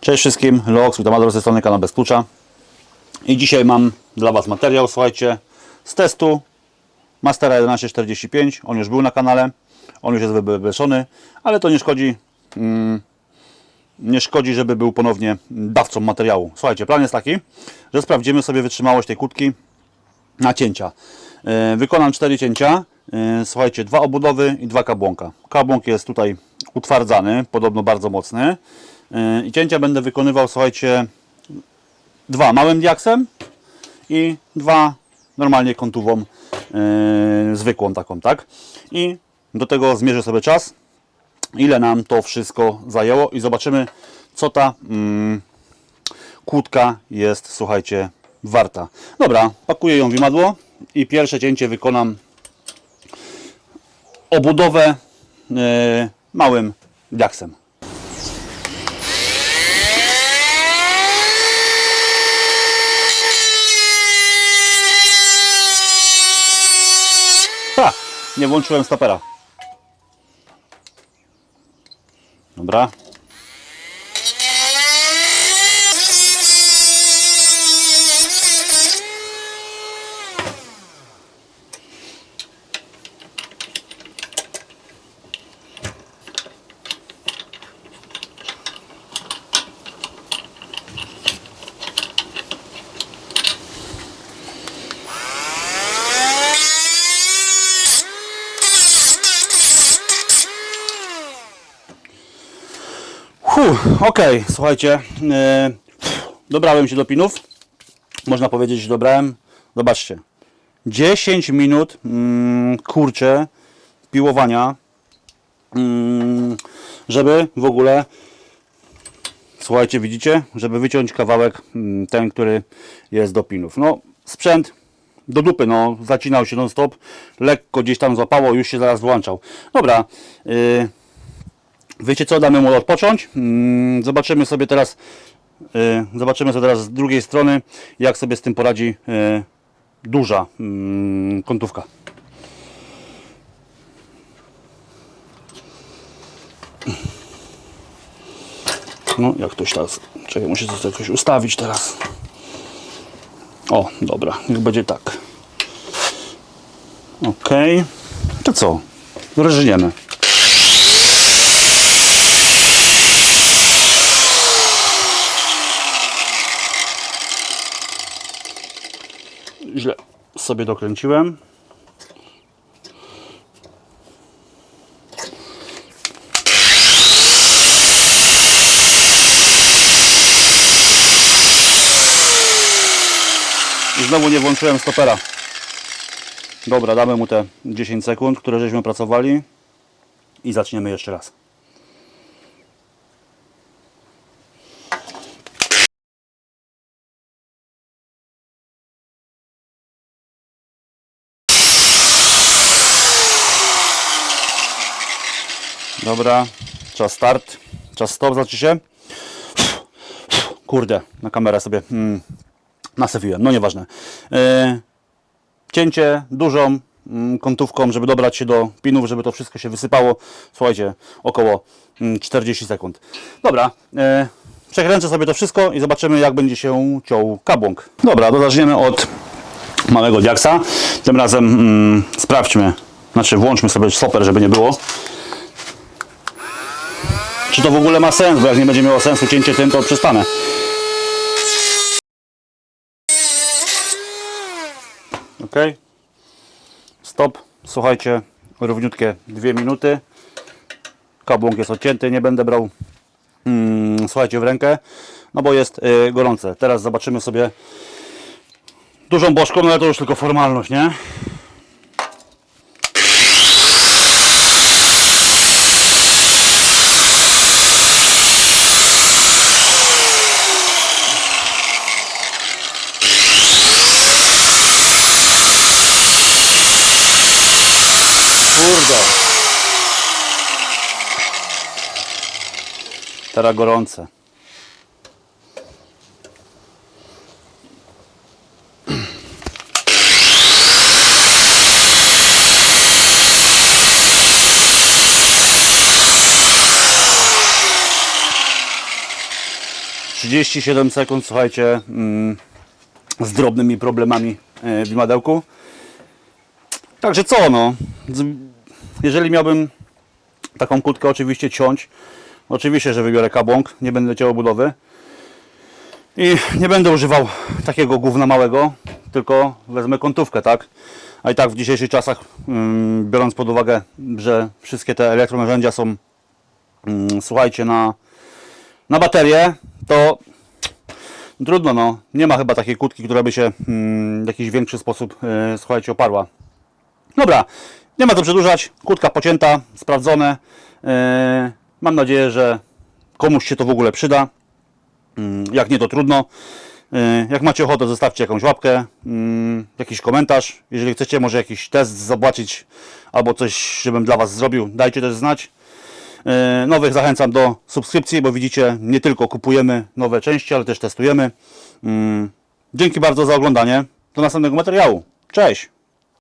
Cześć wszystkim, Lox, witam Adro ze strony kanał Bez Klucza. I dzisiaj mam dla Was materiał, słuchajcie, z testu Mastera 1145. On już był na kanale, on już jest wybeszony, ale to nie szkodzi, mm, nie szkodzi, żeby był ponownie dawcą materiału. Słuchajcie, plan jest taki, że sprawdzimy sobie wytrzymałość tej kłódki na cięcia. E, Wykonam cztery cięcia. E, Słuchajcie, dwa obudowy i dwa kabłonka. Kabłąk jest tutaj utwardzany, podobno bardzo mocny. E, I cięcia będę wykonywał, słuchajcie, dwa małym diaksem i dwa normalnie kontówą e, zwykłą taką, tak? I do tego zmierzę sobie czas, ile nam to wszystko zajęło i zobaczymy, co ta mm, kłódka jest, słuchajcie, warta. Dobra, pakuję ją w imadło i pierwsze cięcie wykonam obudowę e, małym diaksem. Nie włączyłem stopera. Dobra. Huh, Okej, słuchajcie. e, dobrałem się do pinów. Można powiedzieć, że dobrałem. Zobaczcie. 10 minut mm, kurczę piłowania, mm, żeby w ogóle słuchajcie, widzicie, żeby wyciąć kawałek mm, ten, który jest do pinów. No, sprzęt do dupy, no, zacinał się non stop, lekko gdzieś tam złapało, już się zaraz włączał. Dobra, yy, Wiecie co, damy mu odpocząć. Mm, Zobaczymy sobie teraz y, zobaczymy sobie teraz z drugiej strony, jak sobie z tym poradzi y, duża mm, kątówka. No, jak ktoś teraz. Czekaj, muszę to jakoś ustawić teraz. O, dobra, niech będzie tak. Ok. To co? Rżniemy. Źle sobie dokręciłem. I znowu nie włączyłem stopera. Dobra, damy mu te 10 sekund, które żeśmy pracowali i zaczniemy jeszcze raz. Dobra, czas start, czas stop, znaczy się. Kurde, na kamerę sobie mm, nasyfiłem, no nieważne. E, cięcie dużą mm, kątówką, żeby dobrać się do pinów, żeby to wszystko się wysypało. Słuchajcie, około mm, 40 sekund. Dobra, e, przekręcę sobie to wszystko i zobaczymy jak będzie się ciął kabłąk. Dobra, to zaczniemy od małego diaksa. Tym razem mm, sprawdźmy, znaczy włączmy sobie stoper, żeby nie było. Czy to w ogóle ma sens, bo jak nie będzie miało sensu cięcie tym, to przestanę. Ok. Stop. Słuchajcie, równiutkie dwie minuty. Kabłąk jest odcięty, nie będę brał mm, słuchajcie w rękę, no bo jest y, gorące. Teraz zobaczymy sobie dużą bożką, no ale to już tylko formalność, nie? Kurde. Teraz gorące. 37 sekund, słuchajcie, mm, z drobnymi problemami e, w imadełku. Także co, no, jeżeli miałbym taką kłódkę oczywiście ciąć, oczywiście, że wybiorę kabłąk, nie będę ciął budowy i nie będę używał takiego gówna małego, tylko wezmę kątówkę, tak? A i tak w dzisiejszych czasach, ym, biorąc pod uwagę, że wszystkie te elektronarzędzia są, ym, słuchajcie, na, na baterię, to trudno, no. Nie ma chyba takiej kłódki, która by się ym, w jakiś większy sposób, yy, słuchajcie, oparła. Dobra, nie ma co przedłużać. Kłódka pocięta, sprawdzone. Yy, mam nadzieję, że komuś się to w ogóle przyda. Mm, Jak nie, to trudno. Yy, Jak macie ochotę, zostawcie jakąś łapkę, mm, jakiś komentarz. Jeżeli chcecie może jakiś test zobaczyć albo coś, żebym dla Was zrobił, dajcie też znać. Yy, Nowych zachęcam do subskrypcji, bo widzicie, nie tylko kupujemy nowe części, ale też testujemy. Mm, Dzięki bardzo za oglądanie. Do następnego materiału. Cześć!